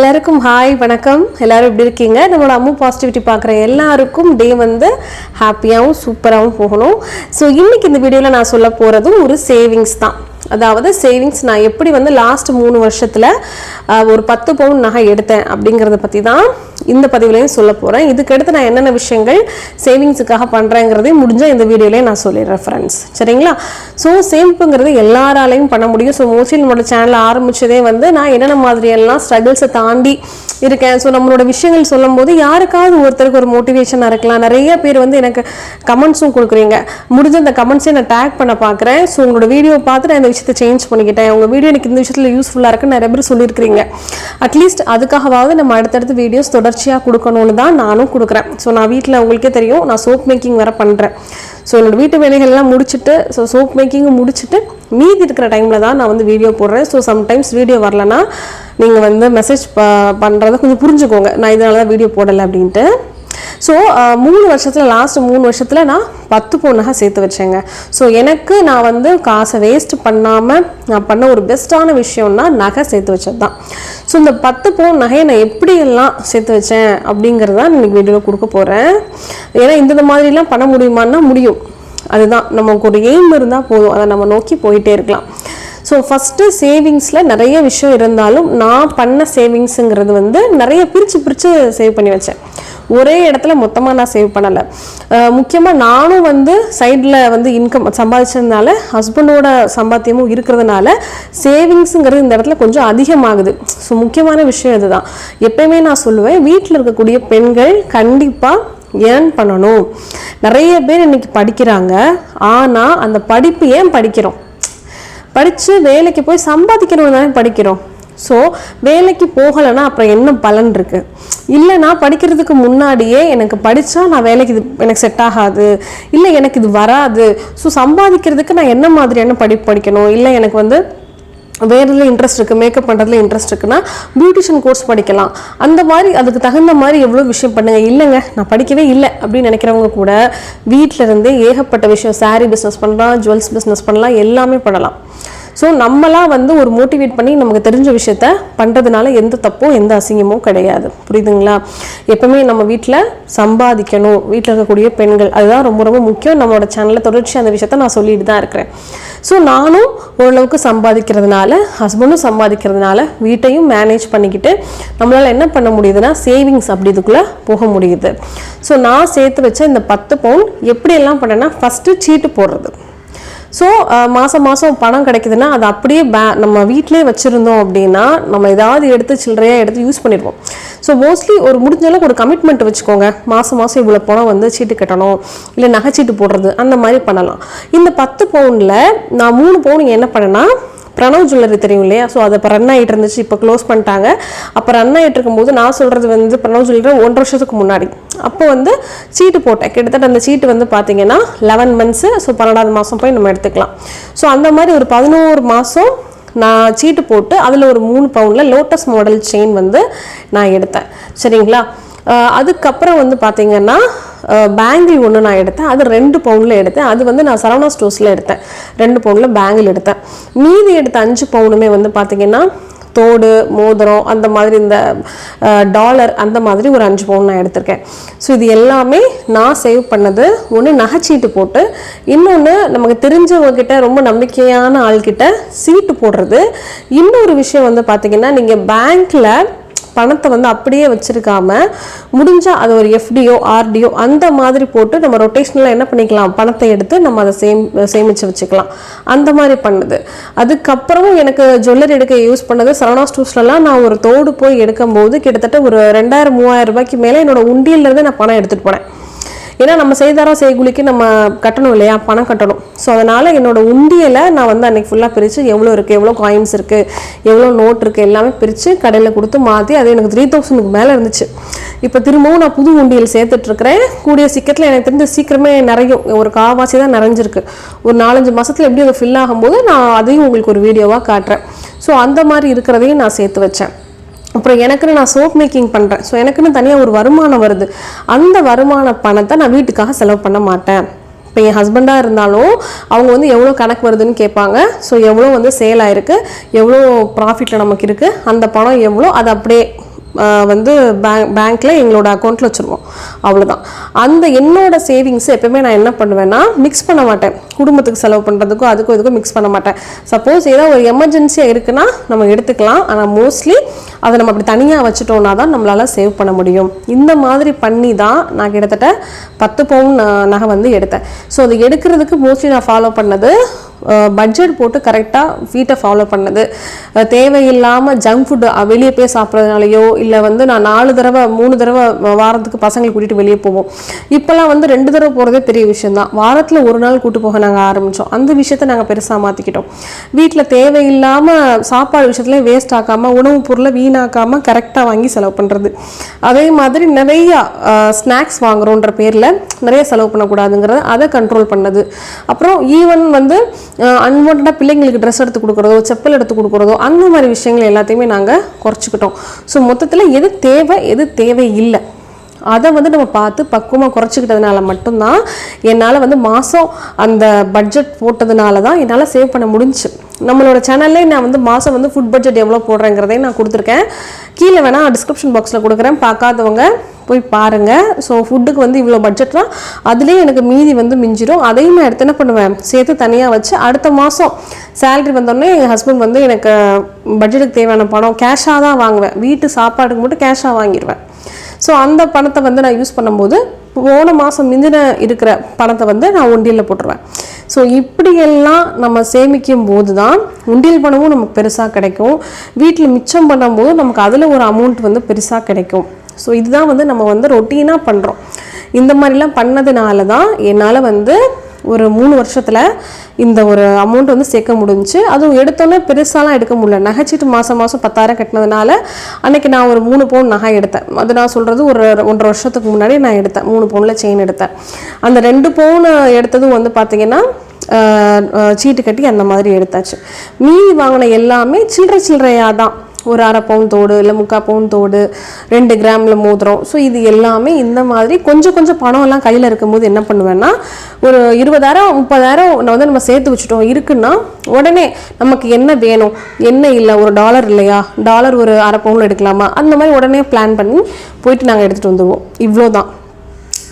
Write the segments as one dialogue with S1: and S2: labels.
S1: எல்லாருக்கும் ஹாய் வணக்கம். எல்லாரும் எப்படி இருக்கீங்க? நம்மளோட அம்மு பாசிட்டிவிட்டி பார்க்குற எல்லாருக்கும் டே வந்து ஹாப்பியாகவும் சூப்பராகவும் போகணும். ஸோ இன்றைக்கி இந்த வீடியோவில் நான் சொல்ல போகிறதும் ஒரு சேவிங்ஸ் தான். அதாவது சேவிங்ஸ் நான் எப்படி வந்து லாஸ்ட் மூணு வருஷத்தில் ஒரு பத்து பவுன் நகை எடுத்தேன் அப்படிங்கிறத பற்றி தான் இந்த பதிவுலையும் சொல்ல போகிறேன் இதுக்கடுத்து நான் என்னென்ன விஷயங்கள் சேவிங்ஸுக்காக பண்ணுறேங்கிறதையும் முடிஞ்சால் இந்த வீடியோலேயே நான் சொல்லிடுறேன் ஃப்ரெண்ட்ஸ் சரிங்களா? ஸோ சேமிப்புங்கிறது எல்லாராலையும் பண்ண முடியும். ஸோ மோஸ்ட்லி நம்மளோட சேனல் ஆரம்பித்ததே வந்து நான் என்னென்ன மாதிரியெல்லாம் ஸ்ட்ரகிள்ஸை தாண்டி இருக்கேன். ஸோ நம்மளோட விஷயங்கள் சொல்லும்போது யாருக்காவது ஒருத்தருக்கு ஒரு மோட்டிவேஷனாக இருக்கலாம். நிறைய பேர் வந்து எனக்கு கமெண்ட்ஸும் கொடுக்குறீங்க. முடிஞ்ச அந்த கமெண்ட்ஸை நான் டேக் பண்ண பார்க்குறேன் ஸோ உங்களோட வீடியோ பார்த்து நான் இந்த விஷயத்தை சேஞ்ச் பண்ணிக்கிட்டேன். உங்கள் வீடியோ எனக்கு இந்த விஷயத்தில் யூஸ்ஃபுல்லாக இருக்குன்னு நிறைய பேர் சொல்லியிருக்கிறீங்க. அட்லீஸ்ட் அதுக்காகவாவது நம்ம அடுத்தடுத்து வீடியோஸ் தொடர்ச்சியாக கொடுக்கணும்னு தான் நானும் கொடுக்குறேன். ஸோ நான் வீட்டில் உங்களுக்கே தெரியும். நான் சோப் மேக்கிங் வேறு பண்ணுறேன் ஸோ என்னோட வீட்டு வேலைகள்லாம் முடிச்சுட்டு ஸோ சோப் மேக்கிங்கும் முடிச்சுட்டு மீதி இருக்கிற டைமில் தான் நான் வந்து வீடியோ போடுறேன். ஸோ சம்டைம்ஸ் வீடியோ வரலன்னா நீங்கள் வந்து மெசேஜ் ப பண்ணுறத கொஞ்சம் புரிஞ்சுக்கோங்க. நான் இதனால தான் வீடியோ போடலை அப்படின்ட்டு. ஸோ uh, மூணு வருஷத்தில் லாஸ்ட் மூணு வருஷத்தில் நான் பத்து பொண்ணாக சேர்த்து வச்சேங்க. ஸோ எனக்கு நான் வந்து காசை வேஸ்ட் பண்ணாமல் நான் பண்ண ஒரு பெஸ்ட்டான விஷயம்னா நகை சேர்த்து வச்சது தான் ஸோ இந்த பத்து பவுன் நகையை நான் எப்படியெல்லாம் சேர்த்து வச்சேன் அப்படிங்கிறத இன்னைக்கு வீடியோவில் கொடுக்க போகிறேன் ஏன்னா இந்த மாதிரிலாம் பண்ண முடியுமான்னா முடியும். அதுதான். நமக்கு ஒரு எய்ம் இருந்தால் போதும். அதை நம்ம நோக்கி போயிட்டே இருக்கலாம். ஸோ ஃபஸ்ட்டு சேவிங்ஸில் நிறைய விஷயம் இருந்தாலும் நான் பண்ண சேவிங்ஸுங்கிறது வந்து நிறைய பிரித்து பிரித்து சேவ் பண்ணி வச்சேன். ஒரே இடத்துல மொத்தமாக நான் சேவ் பண்ணலை. முக்கியமாக நானும் வந்து சைடில் வந்து இன்கம் சம்பாதிச்சதுனால ஹஸ்பண்டோட சம்பாத்தியமும் இருக்கிறதுனால சேவிங்ஸுங்கிறது இந்த இடத்துல கொஞ்சம் அதிகமாகுது. ஸோ முக்கியமான விஷயம் இதுதான். எப்பயுமே நான் சொல்லுவேன் வீட்டில் இருக்கக்கூடிய பெண்கள் கண்டிப்பாக ஏர்ன் பண்ணணும். நிறைய பேர் இன்னைக்கு படிக்கிறாங்க. ஆனால் அந்த படிப்பு ஏன் படிக்கிறோம்? படித்து வேலைக்கு போய் சம்பாதிக்கணும் தானே படிக்கிறோம். ஸோ வேலைக்கு போகலைன்னா அப்புறம் என்ன பலன் இருக்குது இல்லை நான் படிக்கிறதுக்கு முன்னாடியே எனக்கு படித்தா நான் வேலைக்கு இது எனக்கு செட் ஆகாது. இல்லை எனக்கு இது வராது. ஸோ சம்பாதிக்கிறதுக்கு நான் என்ன மாதிரியான படிப்பு படிக்கணும்? இல்லை எனக்கு வந்து வேறு இதில் இன்ட்ரெஸ்ட் இருக்குது மேக்கப் பண்ணுறதுல இன்ட்ரெஸ்ட் இருக்குன்னா பியூட்டிஷியன் கோர்ஸ் படிக்கலாம். அந்த மாதிரி அதுக்கு தகுந்த மாதிரி எவ்வளோ விஷயம் பண்ணுங்கள் இல்லைங்க நான் படிக்கவே இல்லை அப்படின்னு நினைக்கிறவங்க கூட வீட்டிலருந்தே ஏகப்பட்ட விஷயம் சாரீ பிஸ்னஸ் பண்ணலாம் ஜுவல்ஸ் பிஸ்னஸ் பண்ணலாம் எல்லாமே பண்ணலாம். ஸோ நம்மளாம் வந்து ஒரு மோட்டிவேட் பண்ணி நமக்கு தெரிஞ்ச விஷயத்த பண்ணுறதுனால எந்த தப்பும் எந்த அசிங்கமும் கிடையாது. புரியுதுங்களா? எப்பவுமே நம்ம வீட்டில் சம்பாதிக்கணும். வீட்டில் இருக்கக்கூடிய பெண்கள் அதுதான் ரொம்ப ரொம்ப முக்கியம். நம்மளோட சேனலில் தொடர்ச்சி அந்த விஷயத்த நான் சொல்லிட்டு தான் இருக்கிறேன். ஸோ நானும் ஓரளவுக்கு சம்பாதிக்கிறதுனால ஹஸ்பண்டும் சம்பாதிக்கிறதுனால வீட்டையும் மேனேஜ் பண்ணிக்கிட்டு நம்மளால் என்ன பண்ண முடியுதுன்னா சேவிங்ஸ் அப்படி இதுக்குள்ளே போக முடியுது. ஸோ நான் சேர்த்து வச்ச இந்த பத்து பவுன் எப்படியெல்லாம் பண்ணேன்னா ஃபஸ்ட்டு சீட்டு போடுறது. ஸோ uh, மாதம் மாதம் பணம் கிடைக்குதுன்னா அது அப்படியே பே நம்ம வீட்டிலே வச்சுருந்தோம் அப்படின்னா நம்ம ஏதாவது எடுத்து சில்லறையாக எடுத்து யூஸ் பண்ணிடுவோம். ஸோ மோஸ்ட்லி ஒரு முடிஞ்ச அளவுக்கு ஒரு கமிட்மெண்ட் வச்சுக்கோங்க. மாதம் மாதம் இவ்வளோ பணம் வந்து சீட்டு கட்டணும் இல்லை நகைச்சீட்டு போடுறது அந்த மாதிரி பண்ணலாம். இந்த பத்து பவுனில் நான் மூணு பவுன் என்ன பண்ணேன்னா பிரணவ் ஜுவல்லரி தெரியும் இல்லையா? ஸோ அது இப்போ ரன் ஆகிட்டு இருந்துச்சு இப்போ க்ளோஸ் பண்ணிட்டாங்க. அப்போ ரன் ஆகிட்டு இருக்கும்போது நான் சொல்கிறது வந்து பிரணவ் ஜுவல்லரி ஒன்றரை வருஷத்துக்கு முன்னாடி. அப்போ வந்து சீட்டு போட்டேன். கிட்டத்தட்ட அந்த சீட்டு வந்து பார்த்தீங்கன்னா லெவன் மந்த்ஸு ஸோ பன்னெண்டாவது மாதம் போய் நம்ம எடுத்துக்கலாம். ஸோ அந்த மாதிரி ஒரு பதினோரு மாதம் நான் சீட்டு போட்டு அதில் ஒரு மூணு பவுண்டில் லோட்டஸ் மாடல் செயின் வந்து நான் எடுத்தேன். சரிங்களா? அதுக்கப்புறம் வந்து பார்த்தீங்கன்னா பேங்கிள் ஒன்று நான் எடுத்தேன். அது ரெண்டு பவுண்டில் எடுத்தேன். அது வந்து நான் சரவணா ஸ்டோர்ஸில் எடுத்தேன். ரெண்டு பவுண்டில் பேங்கிள் எடுத்தேன். மீதி எடுத்த அஞ்சு பவுனுமே வந்து பார்த்தீங்கன்னா தோடு மோதிரம் அந்த மாதிரி இந்த டாலர் அந்த மாதிரி ஒரு அஞ்சு பவுன் நான் எடுத்திருக்கேன். ஸோ இது எல்லாமே நான் சேவ் பண்ணது. ஒன்று நகைச்சீட்டு போட்டு இன்னொன்று நமக்கு தெரிஞ்சவங்கக்கிட்ட ரொம்ப நம்பிக்கையான ஆள்கிட்ட சீட்டு போடுறது. இன்னொரு விஷயம் வந்து பார்த்தீங்கன்னா நீங்கள் பேங்க்கில் பணத்தை வந்து அப்படியே வச்சிருக்காம முடிஞ்சால் அது ஒரு எஃப்டியோ ஆர்டியோ அந்த மாதிரி போட்டு நம்ம ரொட்டேஷனில் என்ன பண்ணிக்கலாம்? பணத்தை எடுத்து நம்ம அதை சேம் சேமித்து வச்சுக்கலாம். அந்த மாதிரி பண்ணுது. அதுக்கப்புறமும் எனக்கு ஜுவல்லரி எடுக்க யூஸ் பண்ணது சரவணா ஸ்டூஸ்லலாம் நான் ஒரு தோடு போய் எடுக்கும்போது கிட்டத்தட்ட ஒரு ரெண்டாயிரம் மூவாயிரம் ரூபாய்க்கு மேலே என்னோட உண்டியிலேருந்து நான் பணம் எடுத்துகிட்டு போனேன். ஏன்னா நம்ம செய்தாரம் செய்கூலிக்கு நம்ம கட்டணும் இல்லையா? பணம் கட்டணும். ஸோ அதனால் என்னோட உண்டியலை நான் வந்து அன்னைக்கு ஃபுல்லாக பிரித்து எவ்வளோ இருக்குது எவ்வளோ காயின்ஸ் இருக்குது எவ்வளோ நோட் இருக்குது எல்லாமே பிரித்து கடையில் கொடுத்து மாற்றி அது எனக்கு த்ரீ தௌசண்ட்க்கு மேலே இருந்துச்சு. இப்போ திரும்பவும் நான் புது உண்டியல் சேர்த்துட்ருக்கிறேன். கூடிய சீக்கிரத்தில் எனக்கு தெரிஞ்ச சீக்கிரமே நிறையும். ஒரு காவாசி தான் நிறைஞ்சிருக்கு. ஒரு நாலஞ்சு மாதத்தில் எப்படி அது ஃபில் ஆகும்போது நான் அதையும் உங்களுக்கு ஒரு வீடியோவாக காட்டுறேன். ஸோ அந்த மாதிரி இருக்கிறதையும் நான் சேர்த்து வச்சேன். அப்புறம் எனக்குன்னு நான் சோப் மேக்கிங் பண்ணுறேன் ஸோ எனக்குன்னு தனியாக ஒரு வருமானம் வருது. அந்த வருமான பணத்தை நான் வீட்டுக்காக செலவு பண்ண மாட்டேன். இப்போ என் ஹஸ்பண்டாக இருந்தாலும் அவங்க வந்து எவ்வளோ கணக்கு வருதுன்னு கேட்பாங்க. ஸோ எவ்வளோ வந்து சேல் ஆயிருக்கு எவ்வளோ ப்ராஃபிட்டில் நமக்கு இருக்குது அந்த பணம் எவ்வளோ அது அப்படியே வந்து பேங்க் பேங்க்கில் எங்களோட அக்கௌண்ட்டில் வச்சுருவோம். அவ்வளோதான் அந்த என்னோட சேவிங்ஸ் எப்பவுமே நான் என்ன பண்ணுவேன்னா மிக்ஸ் பண்ண மாட்டேன். குடும்பத்துக்கு செலவு பண்ணுறதுக்கும் அதுக்கும் இதுக்கும் மிக்ஸ் பண்ண மாட்டேன். சப்போஸ் ஏதோ ஒரு எமர்ஜென்சியாக இருக்குன்னா நம்ம எடுத்துக்கலாம். ஆனால் மோஸ்ட்லி அதை நம்ம அப்படி தனியாக வச்சுட்டோம்னா தான் நம்மளால் சேவ் பண்ண முடியும். இந்த மாதிரி பண்ணி தான் நான் கிட்டத்தட்ட பத்து பவுன் நகை வந்து எடுத்தேன். ஸோ அது எடுக்கிறதுக்கு மோஸ்ட்லி நான் ஃபாலோ பண்ணது பட்ஜெட் போட்டு கரெக்டாக வீட்டை ஃபாலோ பண்ணது. தேவையில்லாமல் ஜங்க் ஃபுட்டு வெளியே போய் சாப்பிட்றதுனாலையோ இல்லை வந்து நான் நாலு தடவை மூணு தடவை வாரத்துக்கு பசங்களை கூட்டிகிட்டு வெளியே போவோம். இப்போல்லாம் வந்து ரெண்டு தடவை போகிறதே பெரிய விஷயம் தான் வாரத்தில் ஒரு நாள் கூட்டு போக நாங்கள் ஆரம்பித்தோம் அந்த விஷயத்தை நாங்கள் பெருசாக மாற்றிக்கிட்டோம் வீட்டில் தேவையில்லாமல் சாப்பாடு விஷயத்துலேயும் வேஸ்ட் ஆக்காமல் உணவுப் பொருளை வீணாக்காமல் கரெக்டாக வாங்கி செலவு பண்ணுறது அதே மாதிரி நிறையா ஸ்நாக்ஸ் வாங்குகிறோன்ற பேரில் நிறைய செலவு பண்ணக்கூடாதுங்கிறத அதை கண்ட்ரோல் பண்ணது. அப்புறம் ஈவன் வந்து அன்வான்டாக பிள்ளைங்களுக்கு ட்ரெஸ் எடுத்து கொடுக்குறதோ செப்பல் எடுத்து கொடுக்குறதோ அந்த மாதிரி விஷயங்கள் எல்லாத்தையுமே நாங்கள் குறைச்சிக்கிட்டோம். ஸோ மொத்தத்தில் எது தேவை எது தேவை இல்லை அதை வந்து நம்ம பார்த்து பக்குவமாக குறைச்சிக்கிட்டதுனால மட்டும்தான் என்னால் வந்து மாதம் அந்த பட்ஜெட் போட்டதுனால தான் என்னால் சேவ் பண்ண முடிஞ்சுச்சு நம்மளோட சேனல்லே நான் வந்து மாதம் வந்து ஃபுட் பட்ஜெட் எவ்வளோ போடுறேங்கிறதையும் நான் கொடுத்துருக்கேன். கீழே வேணால் டிஸ்கிரிப்ஷன் பாக்ஸில் கொடுக்குறேன். பார்க்காதவங்க போய் பாருங்கள் ஸோ ஃபுட்டுக்கு வந்து இவ்வளோ பட்ஜெட்னா அதுலேயே எனக்கு மீதி வந்து மிஞ்சிடும் அதையும் நான் எடுத்து என்ன பண்ணுவேன்? சேர்த்து தனியாக வச்சு அடுத்த மாதம் சேலரி வந்தோடனே எங்கள் ஹஸ்பண்ட் வந்து எனக்கு பட்ஜெட்டுக்கு தேவையான பணம் கேஷாக தான் வாங்குவேன். வீட்டு சாப்பாடுக்கு மட்டும் கேஷாக வாங்கிடுவேன் ஸோ அந்த பணத்தை வந்து நான் யூஸ் பண்ணும்போது போன மாதம் மிஞ்சின இருக்கிற பணத்தை வந்து நான் உண்டியலில் போட்டுருவேன். ஸோ இப்படியெல்லாம் நம்ம சேமிக்கும் போது தான் உண்டியல் பணமும் நமக்கு பெருசாக கிடைக்கும். வீட்டில் மிச்சம் பண்ணும்போது நமக்கு அதில் ஒரு அமௌண்ட் வந்து பெருசாக கிடைக்கும். ஸோ இதுதான் வந்து நம்ம வந்து ரொட்டீனாக பண்ணுறோம் இந்த மாதிரிலாம் பண்ணதுனால தான் என்னால் வந்து ஒரு மூணு வருஷத்தில் இந்த ஒரு அமௌண்ட் வந்து சேர்க்க முடிஞ்சுச்சு. அதுவும் எடுத்தோன்னே பெருசாலாம் எடுக்க முடியல. நகைச்சீட்டு மாதம் மாதம் பத்தாயிரம் கட்டினதுனால அன்னைக்கு நான் ஒரு மூணு பவுன் நகை எடுத்தேன். அது நான் சொல்கிறது ஒரு ஒன்றரை வருஷத்துக்கு முன்னாடி நான் எடுத்தேன். மூணு பவுனில் செயின் எடுத்தேன். அந்த ரெண்டு பவுன் எடுத்ததும் வந்து பார்த்தீங்கன்னா சீட்டு கட்டி அந்த மாதிரி எடுத்தாச்சு. மீதி வாங்கின எல்லாமே சில்லறை சில்லறையாக தான். ஒரு அரை பவுன் தோடு இல்லை முக்கால் பவுன் தோடு ரெண்டு கிராமில் மோதிரம். ஸோ இது எல்லாமே இந்த மாதிரி கொஞ்சம் கொஞ்சம் பணம் எல்லாம் கையில் இருக்கும்போது என்ன பண்ணுவேன்னா ஒரு இருபதாயிரம் முப்பதாயிரம் நான் வந்து நம்ம சேர்த்து வச்சுட்டோம். இருக்குன்னா உடனே நமக்கு என்ன வேணும்? என்ன இல்லை? ஒரு டாலர் இல்லையா? டாலர் ஒரு அரை பவுனில் எடுக்கலாமா? அந்த மாதிரி உடனே பிளான் பண்ணி போயிட்டு நாங்கள் எடுத்துகிட்டு வந்துடுவோம் இவ்வளோ தான்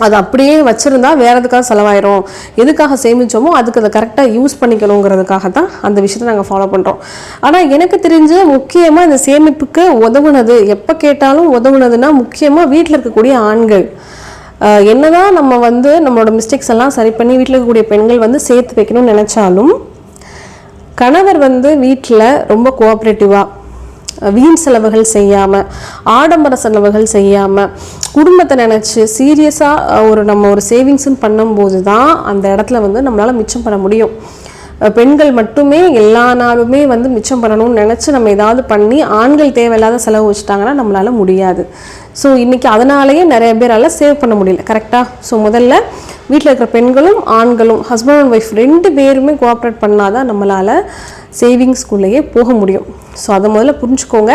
S1: அது அப்படியே வச்சுருந்தா வேறு எதுக்காக செலவாயிரும்? எதுக்காக சேமித்தோமோ அதுக்கு அதை கரெக்டாக யூஸ் பண்ணிக்கணுங்கிறதுக்காக தான் அந்த விஷயத்தை நாங்கள் ஃபாலோ பண்ணுறோம் ஆனால் எனக்கு தெரிஞ்சு முக்கியமாக இந்த சேமிப்புக்கு உதவுனது எப்போ கேட்டாலும் உதவுனதுன்னா முக்கியமாக வீட்டில் இருக்கக்கூடிய ஆண்கள். என்னதான் நம்ம வந்து நம்மளோட மிஸ்டேக்ஸ் எல்லாம் சரி பண்ணி வீட்டில் இருக்கக்கூடிய பெண்கள் வந்து சேர்த்து வைக்கணும்னு நினச்சாலும் கணவர் வந்து வீட்டில் ரொம்ப கோஆப்ரேட்டிவாக வீண் செலவுகள் செய்யாமல் ஆடம்பர செலவுகள் செய்யாமல் குடும்பத்தை நினச்சி சீரியஸாக ஒரு நம்ம ஒரு சேவிங்ஸ்ன்னு பண்ணும்போது தான் அந்த இடத்துல வந்து நம்மளால் மிச்சம் பண்ண முடியும். பெண்கள் மட்டுமே எல்லா நாளுமே வந்து மிச்சம் பண்ணணும்னு நினச்சி நம்ம ஏதாவது பண்ணி ஆண்கள் தேவையில்லாத செலவு வச்சுட்டாங்கன்னா நம்மளால் முடியாது. ஸோ இன்றைக்கி அதனாலேயே நிறைய பேரால் சேவ் பண்ண முடியல. கரெக்டாக ஸோ முதல்ல வீட்டில் இருக்கிற பெண்களும் ஆண்களும் ஹஸ்பண்ட் அண்ட் ஒய்ஃப் ரெண்டு பேருமே கோஆப்ரேட் பண்ணாதான் நம்மளால் சேவிங்ஸ்குள்ளேயே போக முடியும். ஸோ அதை முதல்ல புரிஞ்சுக்கோங்க.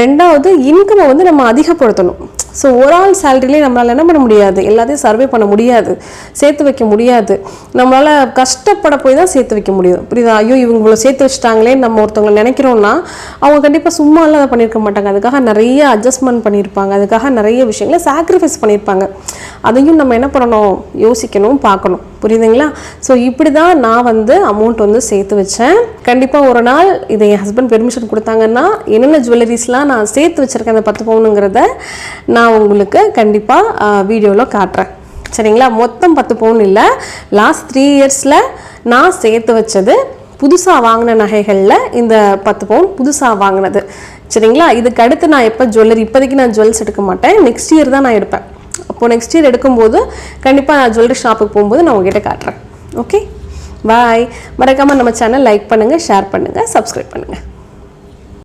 S1: ரெண்டாவது இன்கமை வந்து நம்ம அதிகப்படுத்தணும். ஸோ ஒரு ஆள் சேலரிலே நம்மளால் என்ன பண்ண முடியாது? எல்லாத்தையும் சர்வே பண்ண முடியாது. சேர்த்து வைக்க முடியாது. நம்மளால் கஷ்டப்பட போய் தான் சேர்த்து வைக்க முடியும். புரியுதா? ஐயோ இவங்க இவ்வளோ சேர்த்து வச்சுட்டாங்களே நம்ம ஒருத்தவங்களை நினைக்கிறோம்னா அவங்க கண்டிப்பாக சும்மா எல்லாம் அதை பண்ணியிருக்க மாட்டாங்க. அதுக்காக நிறைய அட்ஜஸ்ட்மெண்ட் பண்ணியிருப்பாங்க. அதுக்காக நிறைய விஷயங்களை சாக்ரிஃபைஸ் பண்ணியிருப்பாங்க. அதையும் நம்ம என்ன பண்ணணும்? யோசிக்கணும் பார்க்கணும். புரியுதுங்களா? ஸோ இப்படி தான் நான் வந்து அமௌண்ட் வந்து சேர்த்து வச்சேன். கண்டிப்பாக ஒரு நாள் இதை என் ஹஸ்பண்ட் பெர்மிஷன் கொடுத்தாங்கன்னா என்னென்ன ஜுவல்லரிஸ்லாம் நான் சேர்த்து வச்சுருக்கேன் அந்த பத்து பவுனுங்கிறத நான் நான் உங்களுக்கு கண்டிப்பாக வீடியோவில் காட்டுறேன். சரிங்களா? மொத்தம் பத்து பவுன் இல்லை. லாஸ்ட் த்ரீ இயர்ஸில் நான் சேர்த்து வச்சது புதுசாக வாங்கின நகைகளில் இந்த பத்து பவுன் புதுசாக வாங்கினது. சரிங்களா? இதுக்கு அடுத்து நான் எப்போ ஜுவல்லரி இப்போதைக்கு நான் ஜுவல்ஸ் எடுக்க மாட்டேன். நெக்ஸ்ட் இயர் தான் நான் எடுப்பேன். அப்போது நெக்ஸ்ட் இயர் எடுக்கும்போது கண்டிப்பாக நான் ஜுவல்லரி ஷாப்புக்கு போகும்போது நான் உங்ககிட்ட காட்டுறேன். ஓகே பாய் மறக்காமல் நம்ம சேனல் லைக் பண்ணுங்கள் ஷேர் பண்ணுங்கள் சப்ஸ்கிரைப் பண்ணுங்கள்